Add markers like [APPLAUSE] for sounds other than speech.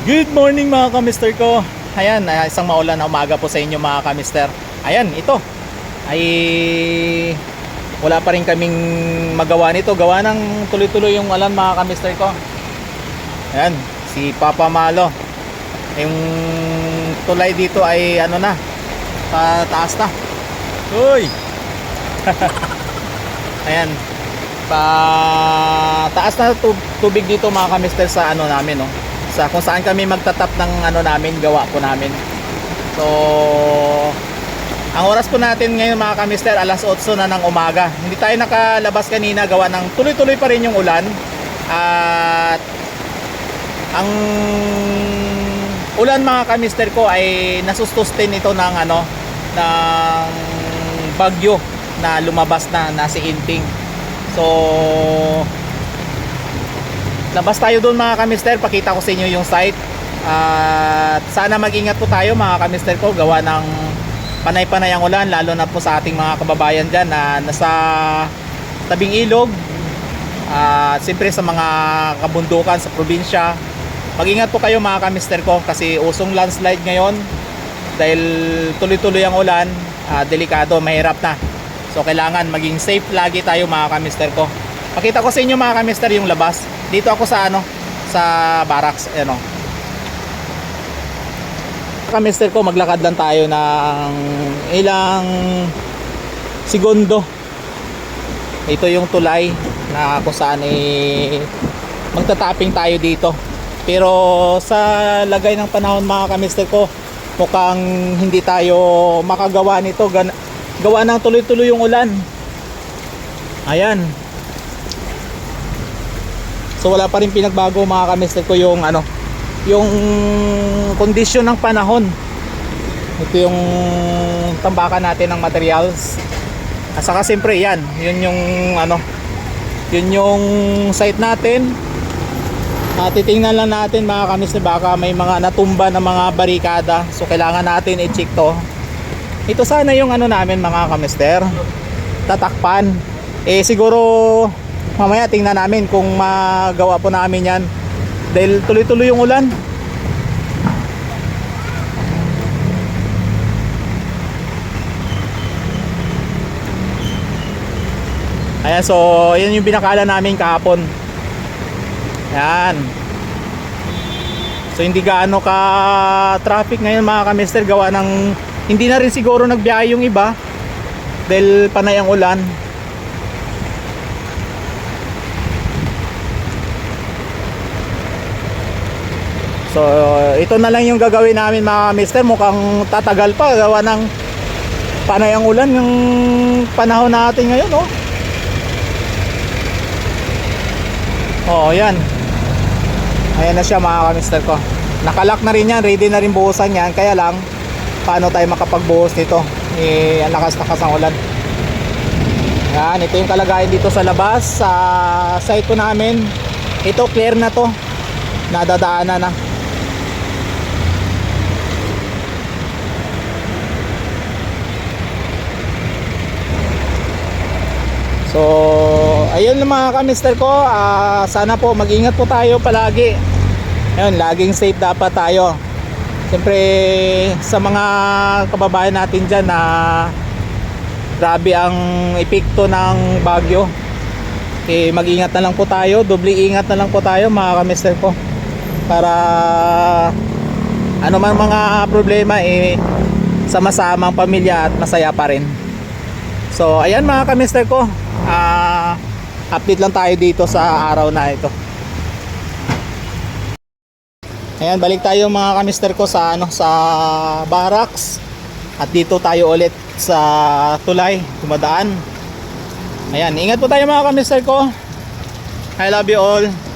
Good morning mga kamister ko. Ayan, ah, isang maulan na umaga po sa inyo mga kamister. Ayan, ito. Ay wala pa rin kaming magawa nito. Gawa ng tuloy-tuloy yung ulan mga kamister ko. Ayan, si Papa Malo. Yung tulay dito ay ano na, pataas na. Uy! [LAUGHS] Ayan, pa taas na tub- tubig dito mga kamister sa ano namin no sa kung saan kami magtatap ng ano namin gawa po namin. So ang oras po natin ngayon mga kamister alas 8 na ng umaga. Hindi tayo nakalabas kanina gawa ng tuloy-tuloy pa rin yung ulan. At ang ulan mga kamister ko ay nasustustin ito ng ano ng bagyo na lumabas na na si Inting. So labas tayo doon mga kamister, pakita ko sa inyo yung site. At sana mag-ingat po tayo mga kamister ko gawa ng panay-panay ang ulan lalo na po sa ating mga kababayan dyan na nasa tabing ilog at siyempre sa mga kabundukan sa probinsya. Mag-ingat po kayo mga kamister ko kasi usong landslide ngayon dahil tuloy-tuloy ang ulan, ah, delikado, mahirap na. So kailangan maging safe lagi tayo mga kamister ko. Pakita ko sa inyo mga kamister yung labas. Dito ako sa ano, sa barracks, ano. Kamister ko, maglakad lang tayo ng ilang segundo. Ito yung tulay na kung saan eh, magtatapping tayo dito. Pero sa lagay ng panahon mga kamister ko, mukhang hindi tayo makagawa nito. Gawa ng tuloy-tuloy yung ulan. Ayan. So wala pa rin pinagbago mga kamister ko yung ano, yung kondisyon ng panahon. Ito yung tambakan natin ng materials. At saka siyempre yan, yun yung ano, yun yung site natin. At titingnan lang natin mga kamister baka may mga natumba na mga barikada. So kailangan natin i-check to. Ito sana yung ano namin mga kamister. Tatakpan. Eh siguro mamaya tingnan namin kung magawa po namin yan. Dahil tuloy-tuloy yung ulan. Ayan, so yan yung binakala namin kahapon. Yan. So hindi gaano ka traffic ngayon mga kamister gawa ng hindi na rin siguro nagbiyahe yung iba dahil panay ang ulan. So ito na lang yung gagawin namin mga mister. Mukhang tatagal pa. Gawa ng panay ang ulan yung panahon natin ngayon oh. Oo yan Ayan na siya mga kamister ko. Nakalak na rin yan, ready na rin buhusan yan. Kaya lang, paano tayo makapagbuhos nito? Eh, Ang lakas-lakas ang ulan. Yan, ito yung kalagayan dito sa labas. Sa site ko namin Ito clear na to. Nadadaanan na. So, ayun mga kamister ko, ah, sana po mag-ingat po tayo palagi. Ayun, laging safe dapat tayo. Siyempre, sa mga kababayan natin dyan na grabe ang epekto ng bagyo. Eh, mag-ingat na lang po tayo, doble ingat na lang po tayo mga kamister ko. Para ano man mga problema eh sama-samang pamilya at masaya pa rin. So, ayan mga kamister ko. Ah, update lang tayo dito sa araw na ito. Ayan, balik tayo mga kamister ko sa ano sa barracks. At dito tayo ulit sa tulay, dumadaan. Ayan, ingat po tayo mga kamister ko. I love you all.